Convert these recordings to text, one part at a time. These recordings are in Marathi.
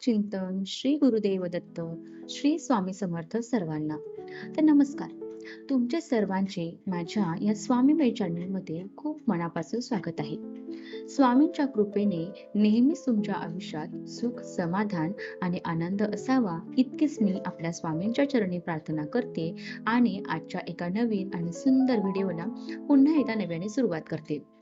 चिंतन श्री गुरुदेव दत्त श्री स्वामी समर्थ सर्वांना. तर नमस्कार. तुमच्या सर्वांचे माझ्या या स्वामीमय चॅनलमध्ये खूप मनापासून स्वागत आहे. स्वामींच्या कृपेने नेहमीच तुमच्या आयुष्यात सुख समाधान आणि आनंद असावा इतकीच मी आपल्या स्वामींच्या चरणी प्रार्थना करते आणि आजच्या एका नवीन आणि सुंदर व्हिडिओला पुन्हा एकदा नव्याने सुरुवात करते.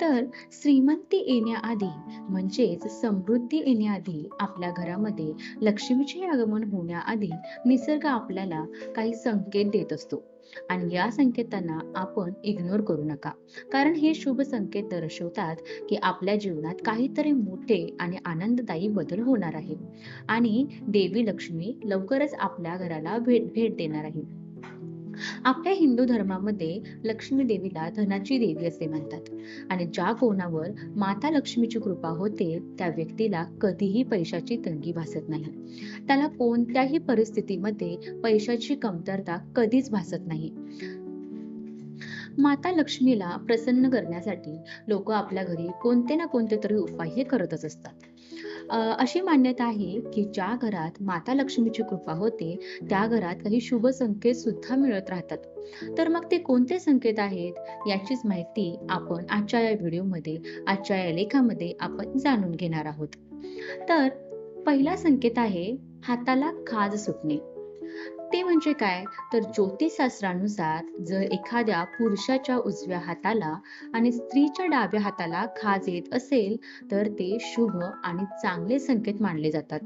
तर श्रीमंती येण्याआधी म्हणजेच समृद्धी येण्याआधी आपल्या घरामध्ये लक्ष्मीचे आगमन होण्याआधी निसर्ग आपल्याला काही संकेत देत असतो. आणि या संकेतांना आपण इग्नोर करू नका. कारण हे शुभ संकेत दर्शवतात की आपल्या जीवनात काहीतरी मोठे आणि आनंददायी बदल होणार आहे आणि देवी लक्ष्मी लवकरच आपल्या घराला भेट भेट देणार आहे आपल्या हिंदू धर्मामध्ये लक्ष्मी देवीला धनाची देवी असे म्हणतात. आणि ज्या कोणावर माता लक्ष्मीची कृपा होते त्या व्यक्तीला कधीही पैशाची तंगी भासत नाही. त्याला कोणत्याही परिस्थितीमध्ये पैशाची कमतरता कधीच भासत नाही. माता लक्ष्मीला प्रसन्न करण्यासाठी लोक आपल्या घरी कोणते ना कोणते तरी उपाय हे करतच असतात. अशी मान्यता आहे की ज्या घरात माता लक्ष्मीची कृपा होते त्या घरात काही शुभ संकेत सुद्धा मिळत राहतात. तर मग ते कोणते संकेत आहेत? याचीच माहिती आपण आजच्या या व्हिडिओमध्ये आजच्या या लेखामध्ये आपण जाणून घेणार आहोत. तर पहिला संकेत आहे हाताला खाज सुटणे. ते म्हणजे काय? तर ज्योतिषशास्त्रानुसार जर एखाद्या पुरुषाच्या उजव्या हाताला आणि स्त्रीच्या डाव्या हाताला खाज येत असेल तर ते शुभ आणि चांगले संकेत मानले जातात.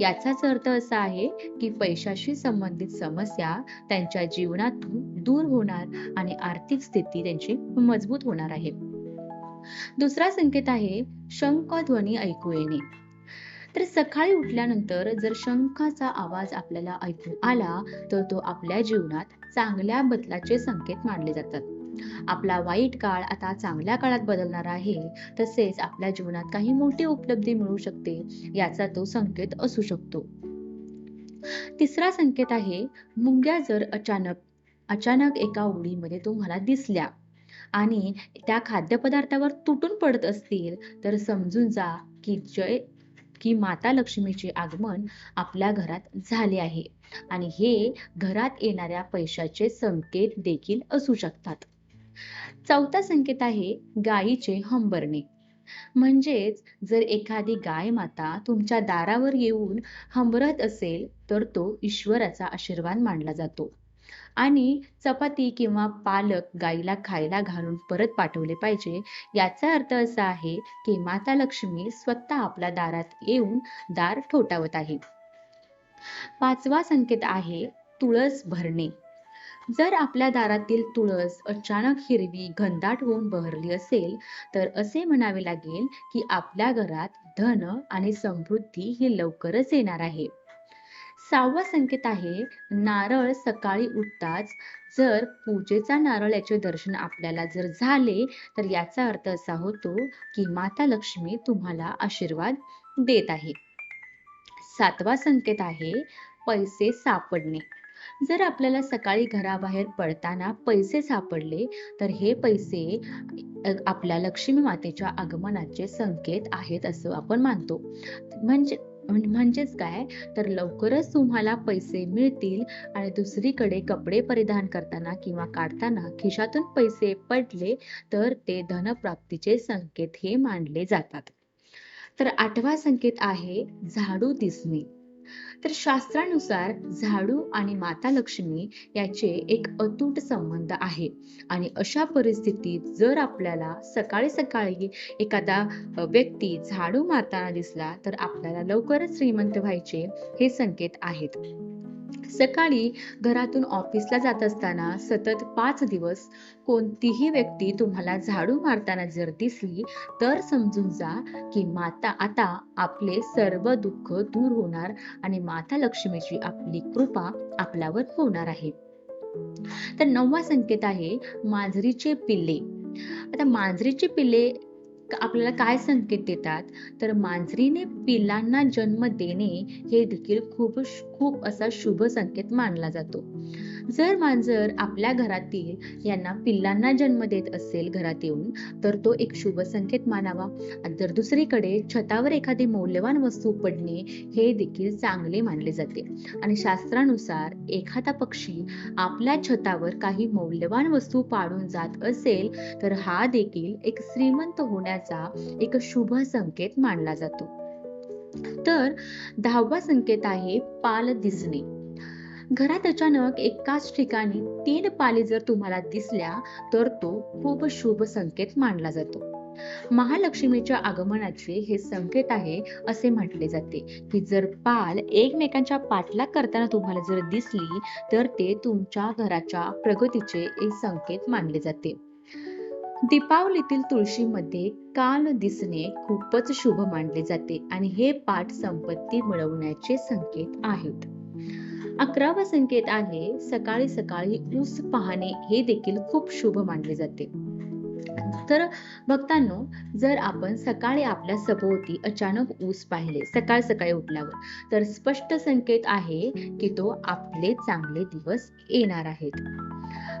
याचाच अर्थ असा आहे की पैशाशी संबंधित समस्या त्यांच्या जीवनातून दूर होणार आणि आर्थिक स्थिती त्यांची मजबूत होणार आहे. दुसरा संकेत आहे शंख ध्वनी ऐकू येणे. तर सकाळी उठल्यानंतर जर शंखाचा आवाज आपल्याला ऐकून आला तर तो आपल्या जीवनात चांगल्या बदलाचे संकेत मानले जातात. आपला वाईट काळ आता चांगल्या काळात बदलणार आहे तसेच आपल्या जीवनात काही मोठी उपलब्धी मिळू शकते याचा तो संकेत असू शकतो. तिसरा संकेत आहे मुंग्या जर अचानक अचानक एका ओळीमध्ये तुम्हाला दिसल्या आणि त्या खाद्यपदार्थावर तुटून पडत असतील तर समजून जा की जय की माता लक्ष्मीचे आगमन आपल्या घरात झाले आहे. आणि हे घरात येणाऱ्या पैशाचे संकेत देखील असू शकतात. चौथा संकेत आहे गायीचे हंबरणे. म्हणजेच जर एखादी गाय माता तुमच्या दारावर येऊन हंबरत असेल तर तो ईश्वराचा आशीर्वाद मानला जातो. आणि चपाती किंवा पालक गाईला खायला घालून परत पाठवले पाहिजे. याचा अर्थ असा आहे की माता लक्ष्मी स्वतः आपल्या दारात येऊन दार ठोठावत आहे पाचवा संकेत आहे तुळस भरणे. जर आपल्या दारातील तुळस अचानक हिरवी घनदाट होऊन बहरली असेल तर असे म्हणावे लागेल की आपल्या घरात धन आणि समृद्धी ही लवकरच येणार आहे. सहावा संकेत आहे नारळ सकाळी उठताच जर पूजेचा नारळ याचे दर्शन आपल्याला जर झाले तर याचा अर्थ असा होतो की माता लक्ष्मी तुम्हाला आशीर्वाद देत आहे. सातवा संकेत आहे पैसे सापडणे. जर आपल्याला सकाळी घराबाहेर पडताना पैसे सापडले तर हे पैसे आपल्या लक्ष्मी मातेच्या आगमनाचे संकेत आहेत असं आपण मानतो. म्हणजे म्हणजेच काय? तर लवकरच तुम्हाला पैसे मिळतील आणि दुसरीकडे कपडे परिधान करताना किंवा काढताना खिशातून पैसे पडले तर ते धनप्राप्तीचे संकेत हे मानले जातात. तर आठवा संकेत आहे झाडू दिसणे. तर शास्त्रानुसार झाडू आणि माता लक्ष्मी याचे एक अतूट संबंध आहे. आणि अशा परिस्थितीत जर आपल्याला सकाळी सकाळी एखादा व्यक्ती झाडू मारताना दिसला तर आपल्याला लवकरच श्रीमंत व्हायचे हे संकेत आहेत. सकाळी घरातून ऑफिसला जात असताना सतत पाच दिवस कोणतीही व्यक्ती तुम्हाला झाडू मारताना जर दिसली तर समजून जा की माता आता आपले सर्व दुःख दूर होणार आणि माता लक्ष्मीची आपली कृपा आपल्यावर होणार आहे. तर नववा संकेत आहे मांजरीचे पिल्ले. आता मांजरीचे पिल्ले आपल्याला काय संकेत देतात? तर मांजरीने पिल्लांना जन्म देणे हे देखील खूप खूप असा शुभ संकेत मानला जातो. जर मांजर आपल्या घरातील यांना पिल्लांना जन्म देत असेल घरात येऊन तर तो एक शुभ संकेत मानावा. तर जर दुसरीकडे छतावर एखादी मौल्यवान वस्तू पडणे हे देखील चांगले मानले जाते. आणि शास्त्रानुसार एखादा पक्षी आपल्या छतावर काही मौल्यवान वस्तू पाडून जात असेल तर हा देखील एक श्रीमंत होण्याचा एक शुभ संकेत मानला जातो. तर दहावा संकेत आहे पाल दिसणे. घरात अचानक एकाच ठिकाणी तीन पाली जर तुम्हाला दिसल्या तर तो खूप शुभ संकेत मानला जातो. महालक्ष्मीच्या आगमनाचे हे संकेत आहे असे म्हटले जाते की जर पाल एकमेकांच्या पाठलाग करताना तुम्हाला जर दिसली तर ते तुमच्या घराच्या प्रगतीचे एक संकेत मानले जाते. दीपावलीतील तुळशीमध्ये काल दिसणे खूपच शुभ मानले जाते आणि हे पाठ संपत्ती मिळवण्याचे संकेत आहेत. अकरावा संकेत आहे सकाळी सकाळी ऊस पाहणे हे देखील खूप शुभ मानले जाते. तर भक्तांनो जर आपण सकाळी आपल्या सभोवती अचानक ऊस पाहिले सकाळ सकाळी उठल्यावर तर स्पष्ट संकेत आहे की तो आपले चांगले दिवस येणार आहेत.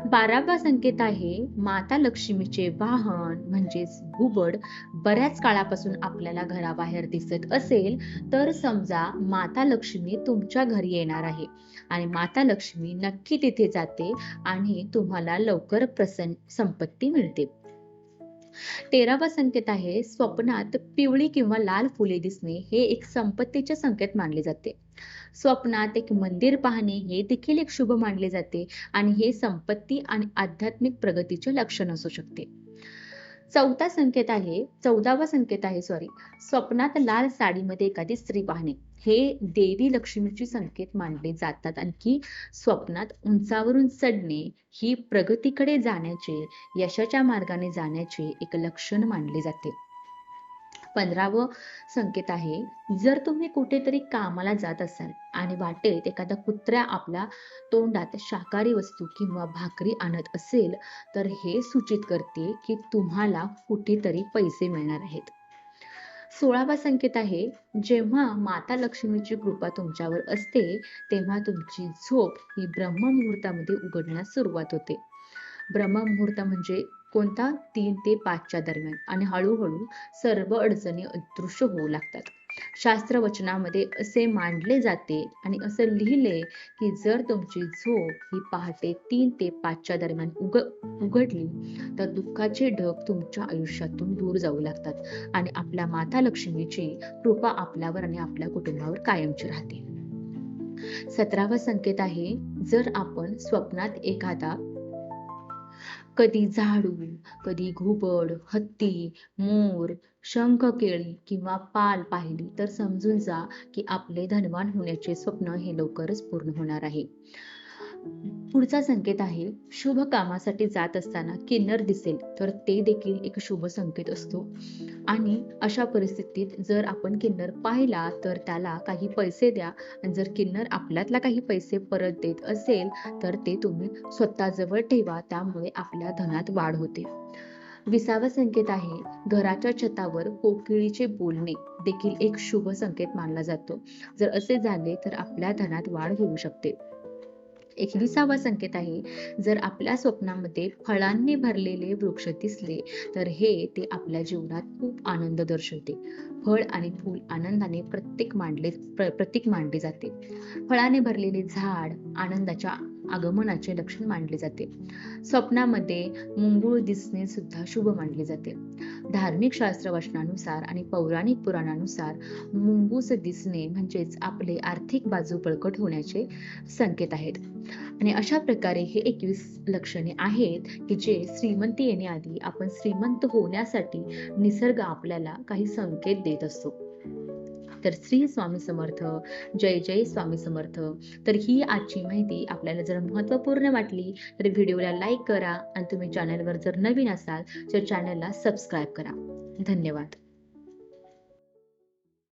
बारावा संकेत आहे माता लक्ष्मीचे वाहन म्हणजेच घुबड बऱ्याच काळापासून आपल्याला घराबाहेर दिसत असेल तर समजा माता लक्ष्मी तुमच्या घरी येणार आहे. आणि माता लक्ष्मी नक्की तिथे जाते आणि तुम्हाला लवकर प्रसन्न संपत्ती मिळते. तेरावा संकेत आहे स्वप्नात पिवळी किंवा लाल फुले दिसणे हे एक संपत्तीचे संकेत मानले जाते. स्वप्नात एक मंदिर पाहणे हे देखील एक शुभ मानले जाते आणि हे संपत्ती आणि आध्यात्मिक प्रगतीचे लक्षण असू शकते. चौथा संकेत आहे चौदावा संकेत आहे सॉरी स्वप्नात लाल साडीमध्ये एखादी स्त्री पाहणे. हे देवी लक्ष्मीचे संकेत मानले जातात. आणखी स्वप्नात उंचावरून चढणे ही प्रगतीकडे जाण्याचे यशाच्या मार्गाने जाण्याचे एक लक्षण मानले जाते. पंधरावं संकेत आहे. जर तुम्ही कुठेतरी कामाला जात असाल आणि वाटेत एखादा कुत्र्या आपल्या तोंडात शाकाहारी वस्तू किंवा भाकरी आणत असेल तर हे सूचित करते की तुम्हाला कुठेतरी पैसे मिळणार आहेत. सोळावा संकेत आहे जेव्हा माता लक्ष्मीची कृपा तुमच्यावर असते तेव्हा तुमची झोप ही ब्रह्ममुहूर्तामध्ये उघडण्यास सुरुवात होते. ब्रह्ममुहूर्त म्हणजे कोणता? तीन ते पाचच्या दरम्यान. आणि हळूहळू सर्व अडचणी अदृश्य होऊ लागतात. शास्त्र वचनामध्ये असे मांडले जाते आणि असं लिहिले की जर तुमची झोप ही पहाटे तीन ते पाचच्या दरम्यान उग उघडली तर दुःखाचे ढग तुमच्या आयुष्यातून दूर जाऊ लागतात आणि आपल्या माता लक्ष्मीची कृपा आपल्यावर आणि आपल्या कुटुंबावर कायमची राहते. सतरावा संकेत आहे जर आपण स्वप्नात एखादा कधी झाडू कधी घुबड हत्ती मोर शंख केळी किंवा पाल पाहिली तर समजून जा की आपले धनवान होण्याचे स्वप्न हे लवकरच पूर्ण होणार आहे. पुढचा संकेत आहे शुभ कामासाठी जात असताना किन्नर दिसेल तर ते देखील एक शुभ संकेत असतो. आणि अशा परिस्थितीत जर आपण किन्नर पाहिला तर त्याला काही पैसे द्या. आणि जर किन्नर आपल्यातला काही पैसे परत देत असेल तर ते तुम्ही स्वतःजवळ ठेवा त्यामुळे आपल्या धनात वाढ होते. विसावा संकेत आहे घराच्या छतावर कोकिळीचे बोलणे देखील एक शुभ संकेत मानला जातो. जर असे झाले तर आपल्या धनात वाढ होऊ शकते. एकविसावा संकेत आहे. जर आपल्या स्वप्नामध्ये फळांनी भरलेले वृक्ष दिसले तर हे ते आपल्या जीवनात खूप आनंद दर्शवते. फळ आणि फूल आनंदाने प्रत्येक मांडले प्र, प्रतीक मांडले जाते. फळाने भरलेले झाड आनंदाच्या आगमनाचे लक्षण मानले जाते. स्वप्नामध्ये मुंगूळ दिसणे सुद्धा शुभ मानले जाते. धार्मिक शास्त्र वचनानुसार आणि पौराणिक पुराणानुसार मुंगूस दिसणे म्हणजेच आपले आर्थिक बाजू बळकट होण्याचे संकेत आहेत. आणि अशा प्रकारे हे एकवीस लक्षणे आहेत की जे श्रीमंती येण्याआधी आपण श्रीमंत होण्यासाठी निसर्ग आपल्याला काही संकेत देत असतो. तर श्री स्वामी समर्थ जय जय स्वामी समर्थ. तर ही आजची माहिती आपल्याला जर महत्त्वपूर्ण वाटली तर व्हिडिओला लाईक करा आणि तुम्ही चॅनलवर जर नवीन असाल तर चॅनलला सबस्क्राईब करा. धन्यवाद.